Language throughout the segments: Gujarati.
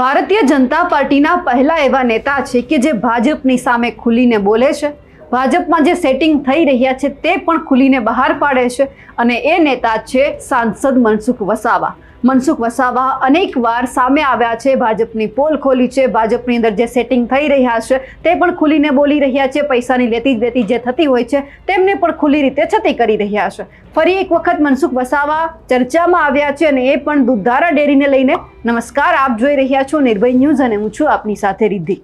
ભારતીય જનતા પાર્ટીના પહેલા એવા નેતા છે કે જે ભાજપની સામે ખુલીને બોલે છે. ભાજપમાં જે સેટિંગ થઈ રહ્યા છે તે પણ ખુલીને બહાર પાડે છે અને એ નેતા છે સાંસદ મનસુખ વસાવા. મનસુખ વસાવા અનેક વાર સામે આવ્યા છે. ભાજપની પોલ ખોલી છે. ભાજપની અંદર જે સેટિંગ થઈ રહ્યા છે તે પણ ખુલીને બોલી રહ્યા છે. પૈસાની લેતી દેતી જે થતી હોય છે તેમને પણ ખુલ્લી રીતે છતી કરી રહ્યા છે. ફરી એક વખત મનસુખ વસાવા ચર્ચામાં આવ્યા છે અને એ પણ દૂધધારા ડેરીને લઈને નમસ્કાર. આપ જોઈ રહ્યા છો નિર્ભય ન્યૂઝ અને હું છું આપની સાથે રિદ્ધિ.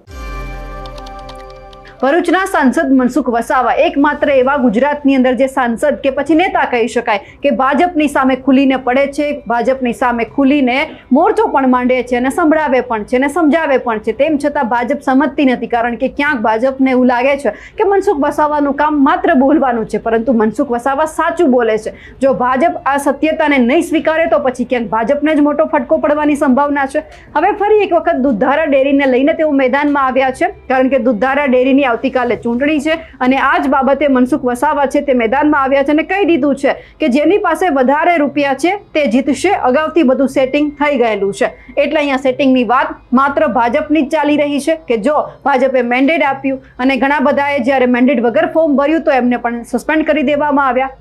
ભરૂચના સાંસદ મનસુખ વસાવા એકમાત્ર એવા ગુજરાતની અંદર જે સાંસદ કે પછી નેતા કહી શકાય કે ભાજપની સામે ખુલીને પડે છે, ભાજપની સામે ખુલીને મોરચો પણ માંડે છે અને સંભળાવે પણ છે અને સમજાવે પણ છે. તેમ છતાં ભાજપ સમજતી નથી કારણ કે ક્યાંક ભાજપને એવું લાગે છે કે મનસુખ વસાવાનું કામ માત્ર બોલવાનું છે, પરંતુ મનસુખ વસાવા સાચું બોલે છે. જો ભાજપ આ સત્યતાને નહીં સ્વીકારે તો પછી ક્યાંક ભાજપને જ મોટો ફટકો પડવાની સંભાવના છે. હવે ફરી એક વખત દુધારા ડેરીને લઈને તેઓ મેદાનમાં આવ્યા છે. કારણ કે દુધારા ડેરીની આવતીકાલે ચૂંટણી છે અને આ જ બાબતે મનસુખ વસાવા છે તે મેદાનમાં આવ્યા છે અને કહી દીધું છે કે જેની પાસે વધારે રૂપિયા છે તે જીતશે. અગાઉથી બધું સેટિંગ થઈ ગયેલું છે. એટલે અહીંયા સેટિંગની વાત માત્ર ભાજપની જ ચાલી રહી છે કે જો ભાજપે મેન્ડેટ આપ્યું અને ઘણા બધાએ જ્યારે મેન્ડેટ વગર ફોર્મ ભર્યું તો એમને પણ સસ્પેન્ડ કરી દેવામાં આવ્યા.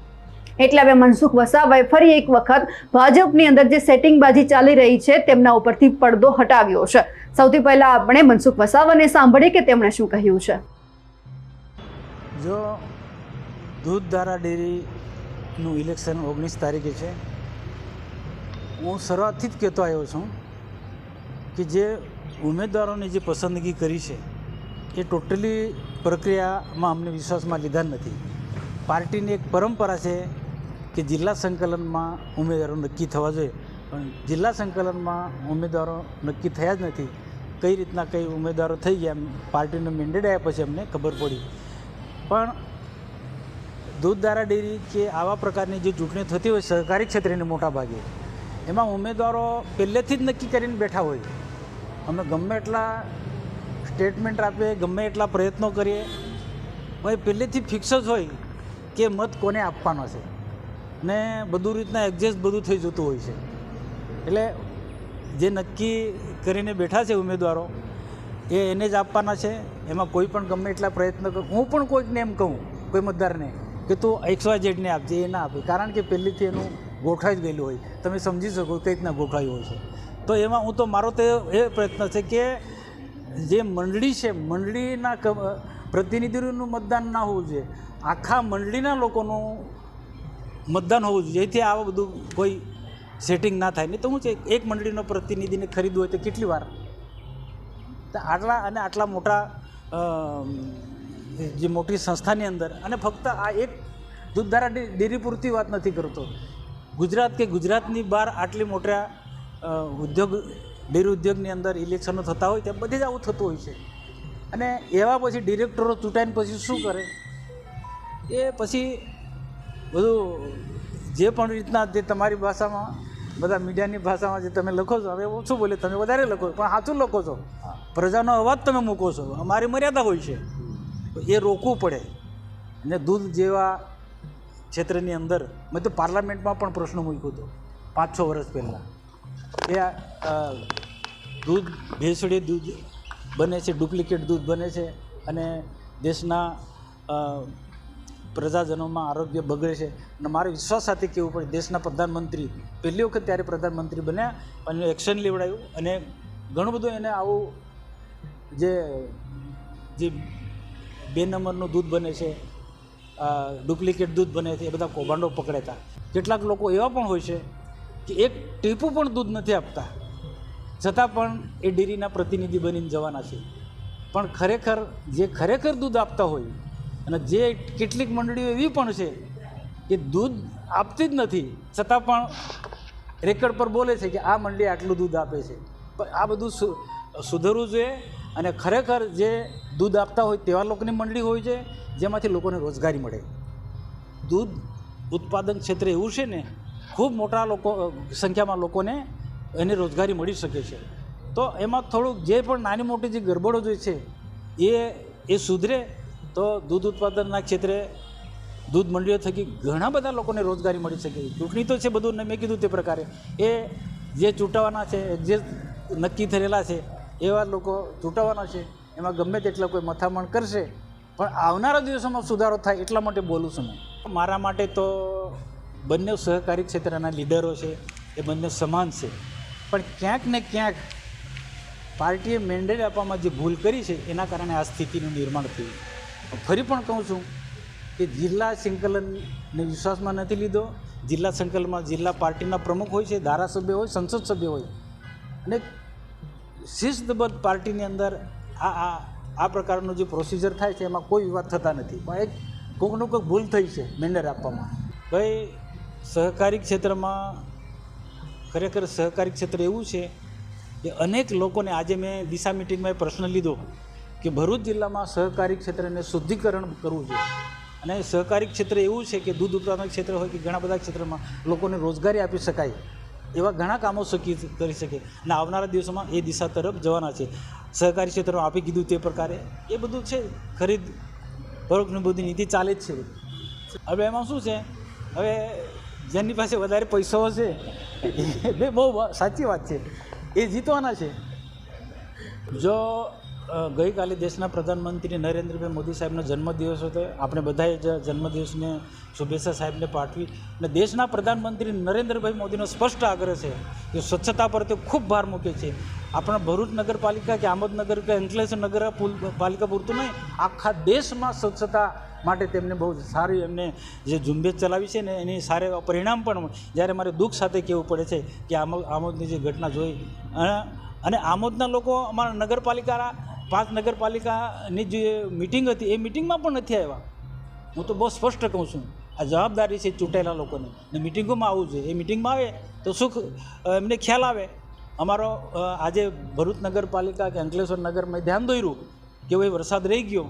એટલે હવે મનસુખ વસાવાએ ફરી એક વખત ભાજપની અંદર જે સેટિંગબાજી ચાલી રહી છે તેમના ઉપરથી પડદો હટાવ્યો છે. સૌથી પહેલા આપણે મનસુખ વસાવાને સાંભળીએ કે તેમણે શું કહ્યું છે. જો દૂધધારા ડેરીનું ઇલેક્શન ઓગણીસ તારીખે છે, હું શરૂઆતથી જ કહેતો આવ્યો છું કે જે ઉમેદવારોની જે પસંદગી કરી છે, એ ટોટલી પ્રક્રિયામાં અમને વિશ્વાસમાં લીધા નથી. પાર્ટીની એક પરંપરા છે કે જિલ્લા સંકલનમાં ઉમેદવારો નક્કી થવા જોઈએ, પણ જિલ્લા સંકલનમાં ઉમેદવારો નક્કી થયા જ નથી. કઈ રીતના કઈ ઉમેદવારો થઈ ગયા પાર્ટીનો મેન્ડેટ આવ્યા પછી અમને ખબર પડી. પણ દૂધદારા ડેરી કે આવા પ્રકારની જે ચૂંટણી થતી હોય સહકારી ક્ષેત્રની મોટા ભાગે એમાં ઉમેદવારો પહેલેથી જ નક્કી કરીને બેઠા હોય. અમે ગમે એટલા સ્ટેટમેન્ટ આપીએ, ગમે એટલા પ્રયત્નો કરીએ ભાઈ પહેલેથી ફિક્સ જ હોય કે મત કોને આપવાનો છે. ને બધું રીતના એડજસ્ટ બધું થઈ જતું હોય છે. એટલે જે નક્કી કરીને બેઠા છે ઉમેદવારો એ એને જ આપવાના છે. એમાં કોઈ પણ ગમે એટલા પ્રયત્ન કરું હું પણ કોઈકને એમ કહું, કોઈ મતદારને, કે તું એક્સ વાય ઝેડને આપજે એ ના આપે. કારણ કે પહેલીથી એનું ગોઠવાઈ જ ગયેલું હોય. તમે સમજી શકો કઈ રીતના ગોઠવાયું હોય છે. તો એમાં હું તો, મારો તો એ પ્રયત્ન છે કે જે મંડળી છે, મંડળીના પ્રતિનિધિઓનું મતદાન ના હોવું જોઈએ. આખા મંડળીના લોકોનું મતદાન હોવું જોઈએ. જેથી આવા બધું કોઈ સેટિંગ ના થાય. નહીં તો હું છે, એક મંડળીનો પ્રતિનિધિને ખરીદવું હોય તો કેટલી વાર? આટલા અને આટલા મોટા જે મોટી સંસ્થાની અંદર, અને ફક્ત આ એક દૂધધારા ડેરી પૂરતી વાત નથી કરતો. ગુજરાત કે ગુજરાતની બહાર આટલી મોટા ઉદ્યોગ, ડેરી ઉદ્યોગની અંદર ઇલેક્શનો થતા હોય, ત્યાં બધે જ આવું થતું હોય છે. અને એવા પછી ડિરેક્ટરો ચૂંટાઈને પછી શું કરે? એ પછી બધું, જે પણ રીતના જે તમારી ભાષામાં, બધા મીડિયાની ભાષામાં જે તમે લખો છો, હવે ઓછું બોલે, તમે વધારે લખો પણ સાચું લખો છો. પ્રજાનો અવાજ તમે મૂકો છો. અમારી મર્યાદા હોય છે. એ રોકવું પડે. અને દૂધ જેવા ક્ષેત્રની અંદર, મેં તો પાર્લામેન્ટમાં પણ પ્રશ્ન મૂક્યો હતો પાંચ છ વર્ષ પહેલાં. એ દૂધ, ભેસડી દૂધ બને છે, ડુપ્લિકેટ દૂધ બને છે અને દેશના પ્રજાજનોમાં આરોગ્ય બગડે છે. અને મારે વિશ્વાસ સાથે કહેવું પડે, દેશના પ્રધાનમંત્રી પહેલી વખત ત્યારે પ્રધાનમંત્રી બન્યા અને એક્શન લેવડાયું અને ઘણું બધું એને આવું જે જે બે નંબરનું દૂધ બને છે ડુપ્લિકેટ દૂધ બને છે, એ બધા કૌભાંડો પકડેતા. કેટલાક લોકો એવા પણ હોય છે કે એક ટીપું પણ દૂધ નથી આપતા. છતાં પણ એ ડેરીના પ્રતિનિધિ બનીને જવાના છે. પણ ખરેખર જે ખરેખર દૂધ આપતા હોય અને જે કેટલીક મંડળીઓ એવી પણ છે કે દૂધ આપતી જ નથી, છતાં પણ રેકર્ડ પર બોલે છે કે આ મંડળી આટલું દૂધ આપે છે. પણ આ બધું સુધરવું જોઈએ અને ખરેખર જે દૂધ આપતા હોય તેવા લોકોની મંડળી હોય છે, જેમાંથી લોકોને રોજગારી મળે. દૂધ ઉત્પાદન ક્ષેત્રે એવું છે ને, ખૂબ મોટા લોકો, સંખ્યામાં લોકોને એને રોજગારી મળી શકે છે. તો એમાં થોડુંક જે પણ નાની મોટી જે ગરબડો જે છે, એ એ સુધરે તો દૂધ ઉત્પાદનના ક્ષેત્રે દૂધ મંડળીઓ થકી ઘણા બધા લોકોને રોજગારી મળી શકે. ચૂંટણી તો છે બધું, મેં કીધું તે પ્રકારે. એ જે ચૂંટવાના છે, જે નક્કી થયેલા છે એવા લોકો ચૂંટાવાના છે, એમાં ગમે તેટલા કોઈ મથામણ કરશે, પણ આવનારા દિવસોમાં સુધારો થાય એટલા માટે બોલું છું હું મારા માટે તો બંને સહકારી ક્ષેત્રના લીડરો છે, એ બંને સમાન છે. પણ ક્યાંક ને ક્યાંક પાર્ટીએ મેન્ડેટ આપવામાં જે ભૂલ કરી છે, એના કારણે આ સ્થિતિનું નિર્માણ થયું. ફરી પણ કહું છું કે જિલ્લા સંકલનને વિશ્વાસમાં નથી લીધો. જિલ્લા સંકલનમાં જિલ્લા પાર્ટીના પ્રમુખ હોય છે, ધારાસભ્ય હોય, સંસદ સભ્ય હોય. અને શિસ્તબદ્ધ પાર્ટીની અંદર આ આ આ પ્રકારનું જે પ્રોસિજર થાય છે, એમાં કોઈ વિવાદ થતા નથી. પણ એક કોઈકનું કોઈક ભૂલ થઈ છે મેન્ડર આપવામાં. ભાઈ, સહકારી ક્ષેત્રમાં ખરેખર સહકારી ક્ષેત્ર એવું છે કે અનેક લોકોને આજે મેં દિશા મિટિંગમાં એ પ્રશ્ન લીધો કે ભરૂચ જિલ્લામાં સહકારી ક્ષેત્રને શુદ્ધિકરણ કરવું જોઈએ. અને સહકારી ક્ષેત્ર એવું છે કે દૂધ ઉત્પાદન ક્ષેત્ર હોય કે ઘણા બધા ક્ષેત્રમાં લોકોને રોજગારી આપી શકાય. એવા ઘણા કામો શકી કરી શકે. અને આવનારા દિવસોમાં એ દિશા તરફ જવાના છે. સહકારી ક્ષેત્રમાં આપી કીધું તે પ્રકારે એ બધું છે, ખરીદ પરોક્ષની બધી નીતિ ચાલે જ છે હવે એમાં શું છે? હવે જેની પાસે વધારે પૈસો હશે એ બહુ સાચી વાત છે. એ જીતવાના છે. જો ગઈકાલે દેશના પ્રધાનમંત્રી નરેન્દ્રભાઈ મોદી સાહેબનો જન્મદિવસ હતો. આપણે બધાએ જ જન્મદિવસને શુભેચ્છા સાહેબને પાઠવી. અને દેશના પ્રધાનમંત્રી નરેન્દ્રભાઈ મોદીનો સ્પષ્ટ આગ્રહ છે કે સ્વચ્છતા પર તે ખૂબ ભાર મૂકે છે. આપણા ભરૂચ નગરપાલિકા કે આમોદનગર કે અંકલેશ્વર નગર પુલ- પાલિકા પૂરતું નહીં, આખા દેશમાં સ્વચ્છતા માટે તેમને બહુ સારી એમને જે ઝુંબેશ ચલાવી છે ને એની સારા પરિણામ પણ જ્યારે મારે દુઃખ સાથે કહેવું પડે છે કે આમોદ આમોદની જે ઘટના જોઈ. અને આમોદના લોકો અમારા નગરપાલિકાના પાંચ નગરપાલિકાની જે મિટિંગ હતી, એ મિટિંગમાં પણ નથી આવ્યા. હું તો બહુ સ્પષ્ટ કહું છું, આ જવાબદારી છે ચૂંટાયેલા લોકોની. ને મિટિંગોમાં આવવું જોઈએ. એ મિટિંગમાં આવે તો સુખ એમને ખ્યાલ આવે. અમારો આજે ભરૂચ નગરપાલિકા કે અંકલેશ્વર નગરમાં ધ્યાન દોર્યું કે ભાઈ વરસાદ રહી ગયો.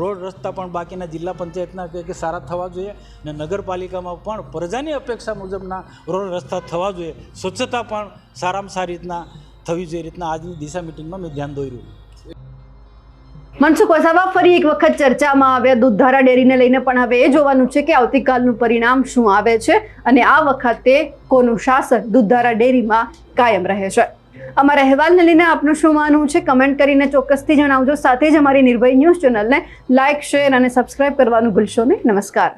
રોડ રસ્તા પણ બાકીના જિલ્લા પંચાયતના કે સારા થવા જોઈએ ને નગરપાલિકામાં પણ પ્રજાની અપેક્ષા મુજબના રોડ રસ્તા થવા જોઈએ. સ્વચ્છતા પણ સારામાં સારી રીતના થવી જોઈએ. રીતના આજની દિશા મિટિંગમાં મેં ધ્યાન દોર્યું. મનસુખ વસાવા ફરી એક વખત ચર્ચામાં આવ્યા. દૂધધારા ડેરીને લઈને પણ હવે એ જોવાનું છે કે આવતીકાલનું પરિણામ શું આવે છે અને આ વખતે કોનું શાસન દૂધધારા ડેરીમાં કાયમ રહે છે. અમારા અહેવાલને લઈને આપનું શું માનવું છે? કમેન્ટ કરીને ચોક્કસથી જણાવજો. સાથે જ અમારી નિર્ભય ન્યૂઝ ચેનલને લાઇક શેર અને સબસ્ક્રાઇબ કરવાનું ભૂલશો નહીં. નમસ્કાર.